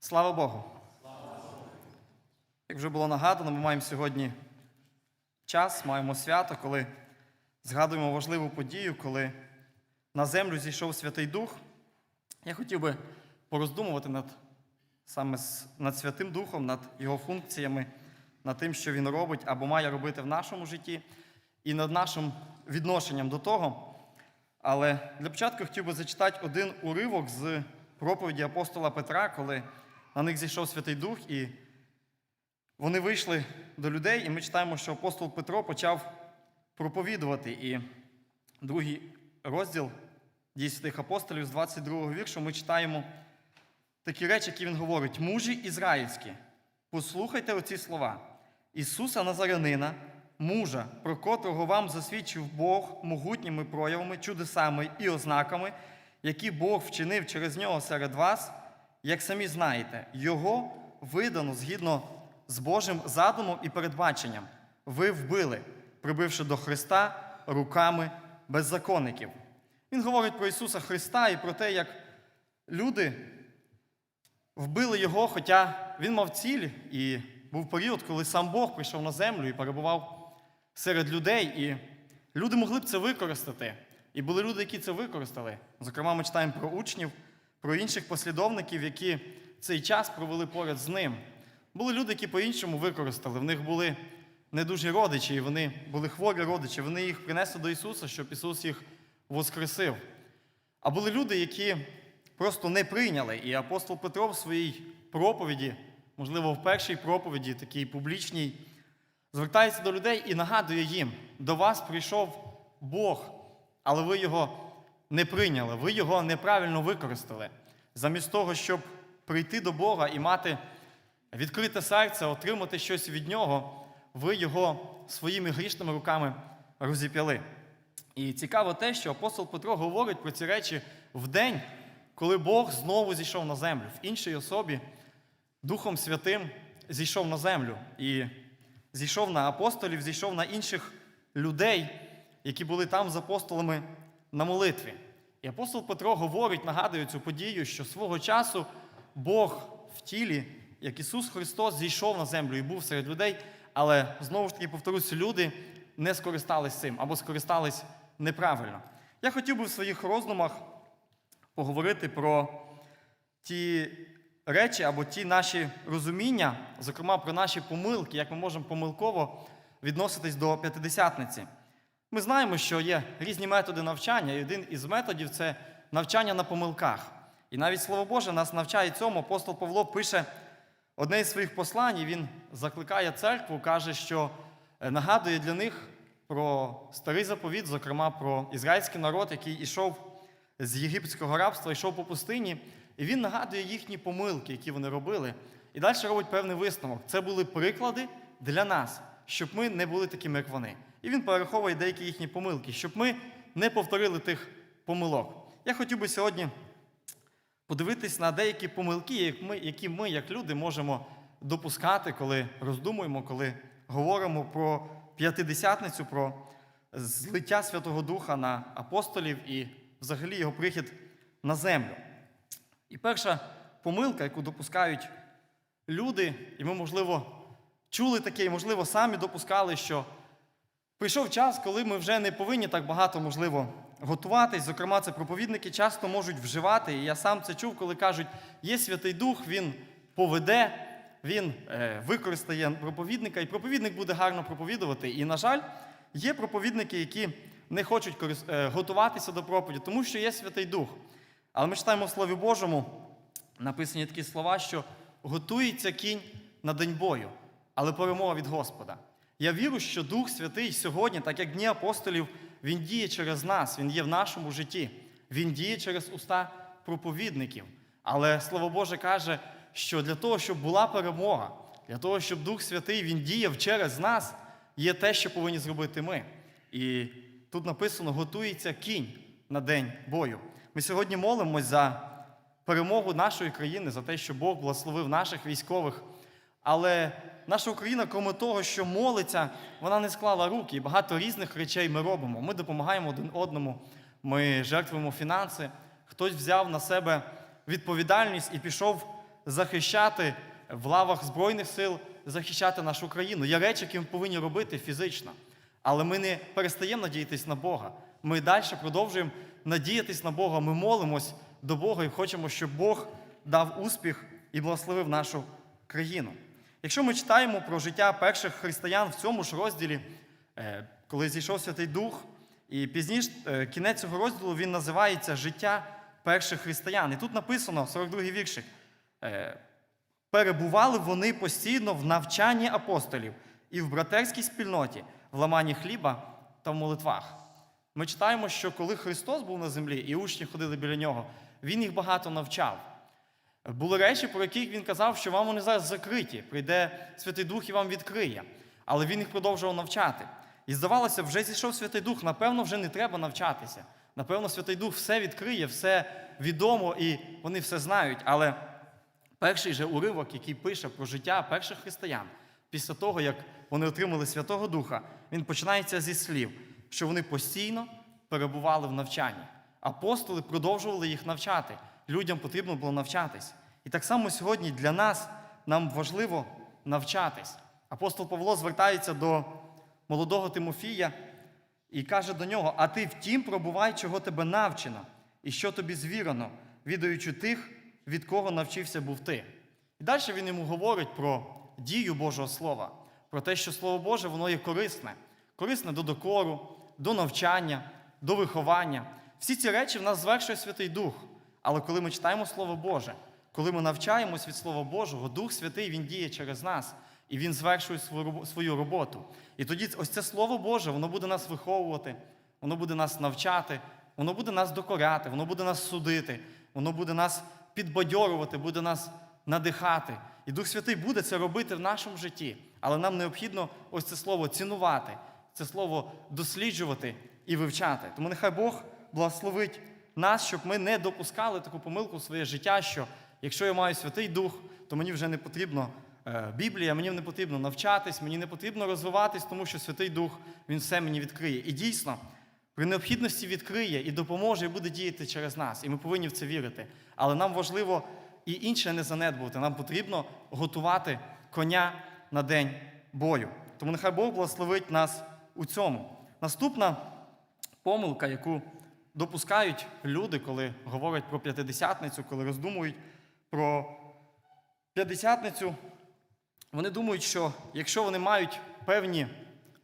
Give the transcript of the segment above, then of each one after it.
Слава Богу! Як вже було нагадано, ми маємо сьогодні час, маємо свято, коли згадуємо важливу подію, коли на землю зійшов Святий Дух. Я хотів би пороздумувати над саме над Святим Духом, над його функціями, над тим, що він робить або має робити в нашому житті, і над нашим відношенням до того. Але для початку хотів би зачитати один уривок з проповіді апостола Петра, коли на них зійшов Святий Дух, і вони вийшли до людей, і ми читаємо, що апостол Петро почав проповідувати. І другий розділ дій святих апостолів з 22 віршу ми читаємо такі речі, які він говорить: мужі ізраїльські, послухайте оці слова. Ісуса Назарянина, мужа, про котрого вам засвідчив Бог могутніми проявами, чудесами і ознаками, які Бог вчинив через нього серед вас, як самі знаєте, Його видано згідно з Божим задумом і передбаченням. Ви вбили, прибивши до Христа руками беззаконників. Він говорить про Ісуса Христа і про те, як люди вбили його, хоча він мав ціль, і був період, коли сам Бог прийшов на землю і перебував серед людей, і люди могли б це використати. І були люди, які це використали. Зокрема, ми читаємо про учнів, про інших послідовників, які цей час провели поряд з ним. Були люди, які по-іншому використали. В них були недужі родичі, і вони були хворі родичі. Вони їх принесли до Ісуса, щоб Ісус їх воскресив. А були люди, які просто не прийняли. І апостол Петро в своїй проповіді, можливо, в першій проповіді, такій публічній, звертається до людей і нагадує їм: до вас прийшов Бог, але ви його не прийняли, ви його неправильно використали. Замість того, щоб прийти до Бога і мати відкрите серце, отримати щось від нього, ви його своїми грішними руками розіп'яли. І цікаво те, що апостол Петро говорить про ці речі в день, коли Бог знову зійшов на землю, в іншій особі Духом Святим зійшов на землю і зійшов на апостолів, зійшов на інших людей, які були там з апостолами на молитві. І апостол Петро говорить, нагадує цю подію, що свого часу Бог в тілі, як Ісус Христос, зійшов на землю і був серед людей, але знову ж таки повторюсь, люди не скористались цим або скористались неправильно. Я хотів би в своїх роздумах поговорити про ті речі або ті наші розуміння, зокрема про наші помилки, як ми можемо помилково відноситись до п'ятидесятниці. Ми знаємо, що є різні методи навчання, і один із методів це навчання на помилках. І навіть Слово Боже нас навчає цьому. Апостол Павло пише одне із своїх послань, і він закликає церкву, каже, що е, нагадує для них про старий заповіт, зокрема про ізраїльський народ, який ішов з єгипетського рабства, йшов по пустині, і він нагадує їхні помилки, які вони робили. І далі робить певний висновок. Це були приклади для нас, щоб ми не були такими, як вони. І він перераховує деякі їхні помилки, щоб ми не повторили тих помилок. Я хотів би сьогодні подивитись на деякі помилки, які ми, як люди, можемо допускати, коли роздумуємо, коли говоримо про п'ятидесятницю, про злиття Святого Духа на апостолів і взагалі його прихід на землю. І перша помилка, яку допускають люди, і ми, можливо, чули таке, і, можливо, самі допускали, що прийшов час, коли ми вже не повинні так багато, можливо, готуватись. Зокрема, це проповідники часто можуть вживати. І я сам це чув, коли кажуть, є Святий Дух, він поведе, він е, використає проповідника, і проповідник буде гарно проповідувати. І, на жаль, є проповідники, які не хочуть е, готуватися до проповіді, тому що є Святий Дух. Але ми читаємо в Слові Божому, написані такі слова, що готується кінь на день бою, але перемога від Господа. Я вірю, що Дух Святий сьогодні, так як дні апостолів, Він діє через нас, Він є в нашому житті, Він діє через уста проповідників. Але Слово Боже каже, що для того, щоб була перемога, для того, щоб Дух Святий Він діяв через нас, є те, що повинні зробити ми. І тут написано: готується кінь на день бою. Ми сьогодні молимось за перемогу нашої країни, за те, що Бог благословив наших військових. Але наша Україна, крім того, що молиться, вона не склала руки. І багато різних речей ми робимо. Ми допомагаємо один одному, ми жертвуємо фінанси. Хтось взяв на себе відповідальність і пішов захищати в лавах Збройних сил, захищати нашу країну. Є речі, які ми повинні робити фізично. Але ми не перестаємо надіятись на Бога. Ми далі продовжуємо надіятись на Бога. Ми молимось до Бога і хочемо, щоб Бог дав успіх і благословив нашу країну. Якщо ми читаємо про життя перших християн в цьому ж розділі, е, коли зійшов Святий Дух, і пізніше кінець цього розділу він називається Життя перших християн. І тут написано, 42-й віршик, е, перебували вони постійно в навчанні апостолів і в братерській спільноті, в ламанні хліба та в молитвах. Ми читаємо, що коли Христос був на землі і учні ходили біля нього, Він їх багато навчав. Були речі, про яких він казав, що вам вони зараз закриті, прийде Святий Дух і вам відкриє. Але він їх продовжував навчати. І здавалося, вже зійшов Святий Дух, напевно, вже не треба навчатися. Напевно, Святий Дух все відкриє, все відомо і вони все знають. Але перший же уривок, який пише про життя перших християн, після того, як вони отримали Святого Духа, він починається зі слів, що вони постійно перебували в навчанні. Апостоли продовжували їх навчати. Людям потрібно було навчатись. І так само сьогодні для нас нам важливо навчатись. Апостол Павло звертається до молодого Тимофія і каже до нього: А ти втім пробувай, чого тебе навчено, і що тобі звірено, відаючи тих, від кого навчився був ти. І далі він йому говорить про дію Божого Слова, про те, що Слово Боже воно є корисне, корисне до докору, до навчання, до виховання. Всі ці речі в нас звершує Святий Дух. Але коли ми читаємо Слово Боже, коли ми навчаємось від Слова Божого, Дух Святий Він діє через нас, і Він звершує свою робо- роботу. І тоді ось це Слово Боже, воно буде нас виховувати, воно буде нас навчати, воно буде нас докоряти, воно буде нас судити, воно буде нас підбадьорувати, буде нас надихати. І Дух Святий буде це робити в нашому житті. Але нам необхідно ось це слово цінувати, це слово досліджувати і вивчати. Тому нехай Бог благословить нас, щоб ми не допускали таку помилку в своє життя, що якщо я маю Святий Дух, то мені вже не потрібно е, Біблія, мені не потрібно навчатись, мені не потрібно розвиватись, тому що Святий Дух Він все мені відкриє. І дійсно, при необхідності відкриє і допоможе, і буде діяти через нас. І ми повинні в це вірити. Але нам важливо і інше не занедбувати. Нам потрібно готувати коня на день бою. Тому нехай Бог благословить нас у цьому. Наступна помилка, яку допускають люди, коли говорять про п'ятидесятницю, коли роздумують про п'ятдесятницю, вони думають, що якщо вони мають певні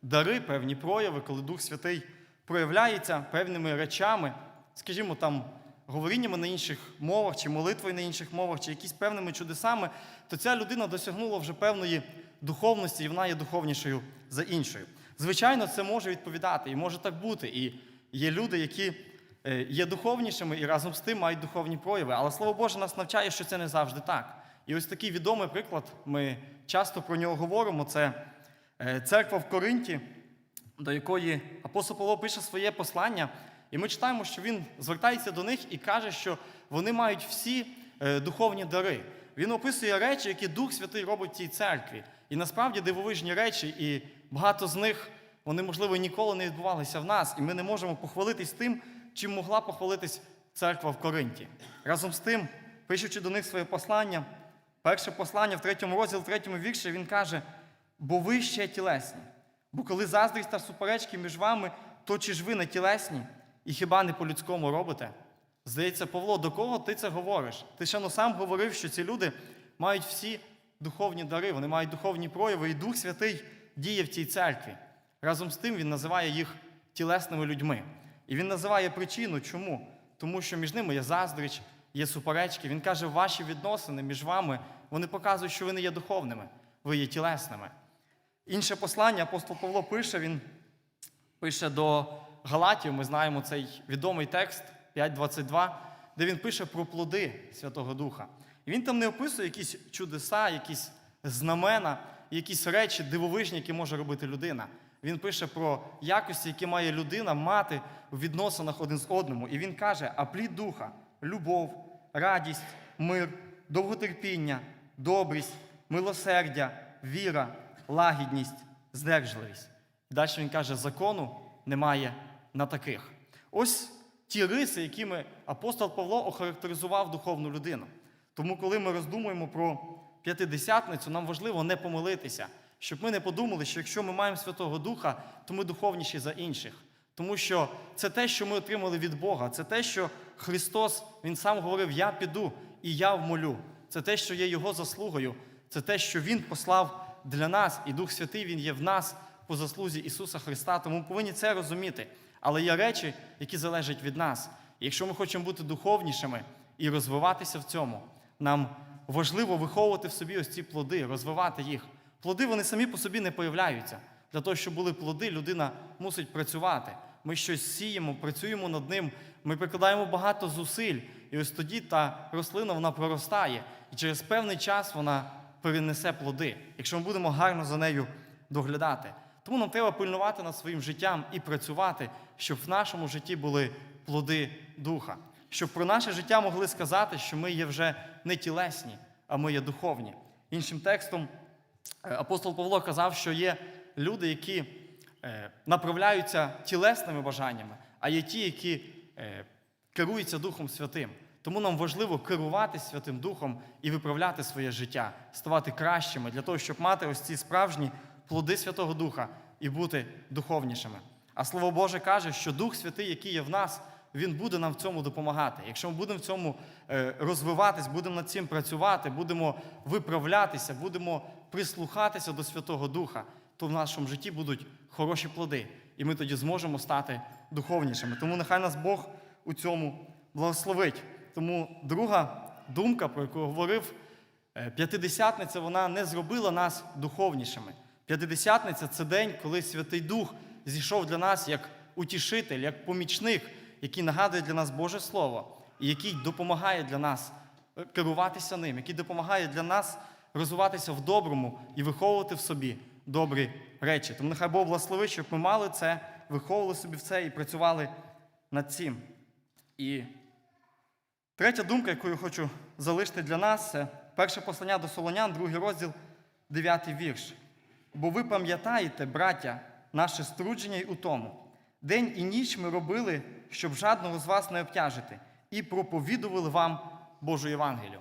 дари, певні прояви, коли Дух Святий проявляється певними речами, скажімо, там говоріннями на інших мовах, чи молитвою на інших мовах, чи якісь певними чудесами, то ця людина досягнула вже певної духовності, і вона є духовнішою за іншою. Звичайно, це може відповідати, і може так бути. І є люди, які є духовнішими і разом з тим мають духовні прояви. Але слово Боже нас навчає, що це не завжди так. І ось такий відомий приклад, ми часто про нього говоримо. Це е, церква в Коринті, до якої апостол Павло пише своє послання. І ми читаємо, що він звертається до них і каже, що вони мають всі е, духовні дари. Він описує речі, які Дух Святий робить в цій церкві. І насправді дивовижні речі, і багато з них вони, можливо, ніколи не відбувалися в нас, і ми не можемо похвалитись тим, чим могла похвалитись церква в Коринті. Разом з тим, пишучи до них своє послання, перше послання в третьому розділі, в третьому вірші, він каже: бо ви ще тілесні. Бо коли заздрість та суперечки між вами, то чи ж ви не тілесні і хіба не по-людському робите? Здається, Павло, до кого ти це говориш? Ти ще сам говорив, що ці люди мають всі духовні дари, вони мають духовні прояви, і Дух Святий діє в цій церкві. Разом з тим він називає їх тілесними людьми. І він називає причину, чому? Тому що між ними є заздріч, є суперечки. Він каже, ваші відносини між вами вони показують, що ви не є духовними, ви є тілесними. Інше послання апостол Павло пише, він пише до Галатів, ми знаємо цей відомий текст 5.22, де він пише про плоди Святого Духа. І він там не описує якісь чудеса, якісь знамена, якісь речі дивовижні, які може робити людина. Він пише про якості, які має людина мати в відносинах один з одному. І він каже: а плід духа, любов, радість, мир, довготерпіння, добрість, милосердя, віра, лагідність, здержливість. Далі він каже, закону немає на таких. Ось ті риси, якими апостол Павло охарактеризував духовну людину. Тому, коли ми роздумуємо про п'ятидесятницю, нам важливо не помилитися, щоб ми не подумали, що якщо ми маємо Святого Духа, то ми духовніші за інших. Тому що це те, що ми отримали від Бога, це те, що Христос Він сам говорив: Я піду і я вмолю. Це те, що є Його заслугою, це те, що Він послав для нас, і Дух Святий Він є в нас по заслузі Ісуса Христа. Тому ми повинні це розуміти. Але є речі, які залежать від нас. І якщо ми хочемо бути духовнішими і розвиватися в цьому, нам важливо виховувати в собі ось ці плоди, розвивати їх. Плоди вони самі по собі не появляються. Для того, щоб були плоди, людина мусить працювати. Ми щось сіємо, працюємо над ним, ми прикладаємо багато зусиль. І ось тоді та рослина вона проростає. І через певний час вона перенесе плоди, якщо ми будемо гарно за нею доглядати. Тому нам треба пильнувати над своїм життям і працювати, щоб в нашому житті були плоди духа. Щоб про наше життя могли сказати, що ми є вже не тілесні, а ми є духовні. Іншим текстом, апостол Павло казав, що є люди, які е, направляються тілесними бажаннями, а є ті, які е, керуються Духом Святим. Тому нам важливо керуватися Святим Духом і виправляти своє життя, ставати кращими для того, щоб мати ось ці справжні плоди Святого Духа і бути духовнішими. А Слово Боже каже, що Дух Святий, який є в нас, він буде нам в цьому допомагати. Якщо ми будемо в цьому е, розвиватись, будемо над цим працювати, будемо виправлятися, будемо прислухатися до Святого Духа, то в нашому житті будуть хороші плоди, і ми тоді зможемо стати духовнішими. Тому нехай нас Бог у цьому благословить. Тому друга думка, про яку говорив, е, п'ятидесятниця, вона не зробила нас духовнішими. П'ятидесятниця це день, коли Святий Дух зійшов для нас як утішитель, як помічник, який нагадує для нас Боже Слово, і який допомагає для нас е, керуватися ним, який допомагає для нас розвиватися в доброму і виховувати в собі добрі речі. Тому нехай Бог благословить, щоб ми мали це, виховували собі в це і працювали над цим. І третя думка, яку я хочу залишити для нас, це перше послання до Солонян, другий розділ, дев'ятий вірш. Бо ви пам'ятаєте, браття, наше струдження й утому. День і ніч ми робили, щоб жадного з вас не обтяжити, і проповідували вам Божу Євангелію.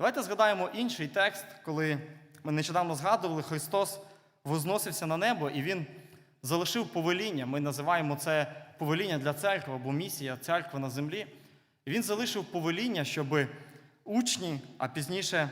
Давайте згадаємо інший текст, коли ми нещодавно згадували, Христос возносився на небо і Він залишив повеління. Ми називаємо це повеління для церкви або місія церкви на землі. Він залишив повеління, щоб учні, а пізніше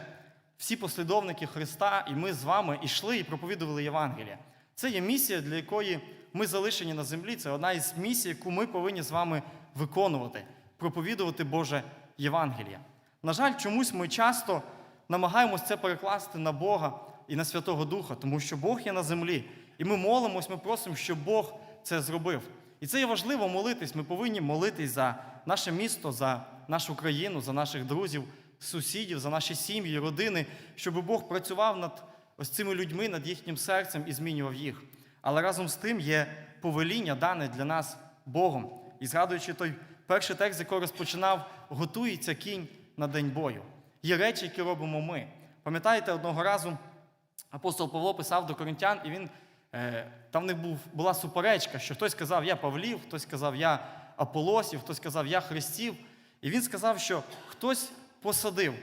всі послідовники Христа, і ми з вами йшли і проповідували Євангелія. Це є місія, для якої ми залишені на землі. Це одна із місій, яку ми повинні з вами виконувати, проповідувати Боже Євангелія. На жаль, чомусь ми часто намагаємось це перекласти на Бога і на Святого Духа, тому що Бог є на землі. І ми молимось, ми просимо, щоб Бог це зробив. І це є важливо молитись. Ми повинні молитись за наше місто, за нашу країну, за наших друзів, сусідів, за наші сім'ї, родини, щоб Бог працював над ось цими людьми, над їхнім серцем і змінював їх. Але разом з тим є повеління, дане для нас Богом. І згадуючи той перший текст, з якого розпочинав, готується кінь на день бою. Є речі, які робимо ми. Пам'ятаєте, одного разу апостол Павло писав до коринтян, і він е, там в них був, була суперечка, що хтось сказав, я Павлів, хтось сказав, я Аполосів, хтось сказав, я Христів. І він сказав, що хтось посадив,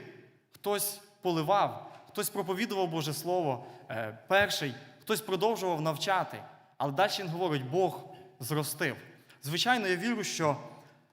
хтось поливав, хтось проповідував Боже Слово е, перший, хтось продовжував навчати. Але далі він говорить, Бог зростив. Звичайно, я вірю, що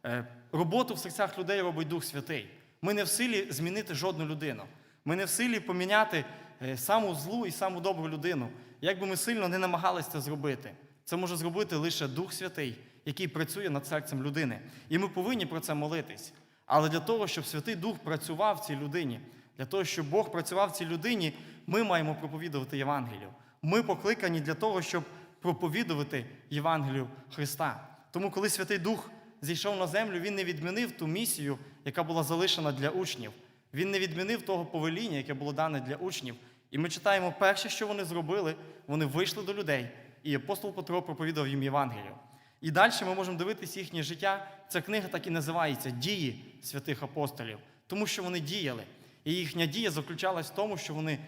е, роботу в серцях людей робить Дух Святий. Ми не в силі змінити жодну людину. Ми не в силі поміняти е, саму злу і саму добру людину. Як би ми сильно не намагалися це зробити, це може зробити лише Дух Святий, який працює над серцем людини. І ми повинні про це молитись. Але для того, щоб Святий Дух працював в цій людині, для того, щоб Бог працював в цій людині, ми маємо проповідувати Євангелію. Ми покликані для того, щоб проповідувати Євангелію Христа. Тому, коли Святий Дух зійшов на землю, він не відмінив ту місію, яка була залишена для учнів. Він не відмінив того повеління, яке було дане для учнів. І ми читаємо перше, що вони зробили, вони вийшли до людей, і апостол Петро проповідав їм Євангелію. І далі ми можемо дивитися їхнє життя. Ця книга так і називається Дії святих апостолів, тому що вони діяли. І їхня дія заключалась в тому, що вони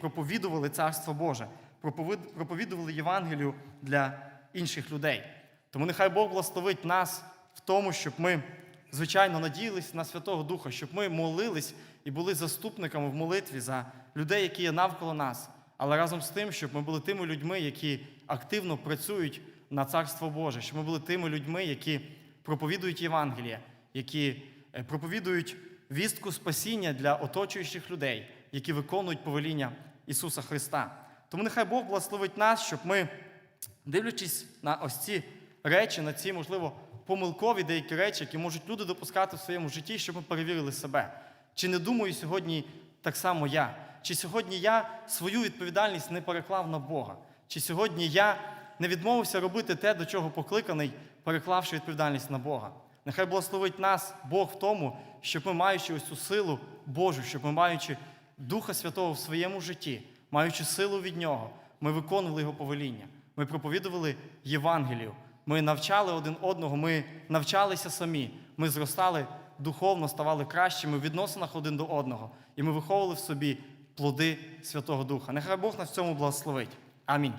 проповідували Царство Боже, проповідували Євангелію для інших людей. Тому нехай Бог благословить нас в тому, щоб ми звичайно, надіялись на Святого Духа, щоб ми молились і були заступниками в молитві за людей, які є навколо нас. Але разом з тим, щоб ми були тими людьми, які активно працюють на Царство Боже, щоб ми були тими людьми, які проповідують Євангеліє, які е, проповідують вістку спасіння для оточуючих людей, які виконують повеління Ісуса Христа. Тому нехай Бог благословить нас, щоб ми, дивлячись на ось ці речі, на ці, можливо, помилкові деякі речі, які можуть люди допускати в своєму житті, щоб ми перевірили себе. Чи не думаю сьогодні так само я? Чи сьогодні я свою відповідальність не переклав на Бога? Чи сьогодні я не відмовився робити те, до чого покликаний, переклавши відповідальність на Бога? Нехай благословить нас Бог в тому, щоб ми, маючи ось цю силу Божу, щоб ми, маючи Духа Святого в своєму житті, маючи силу від Нього, ми виконували Його повеління. Ми проповідували Євангелію. Ми навчали один одного, ми навчалися самі. Ми зростали духовно, ставали кращими в відносинах один до одного. І ми виховували в собі плоди Святого Духа. Нехай Бог нас в цьому благословить. Амінь.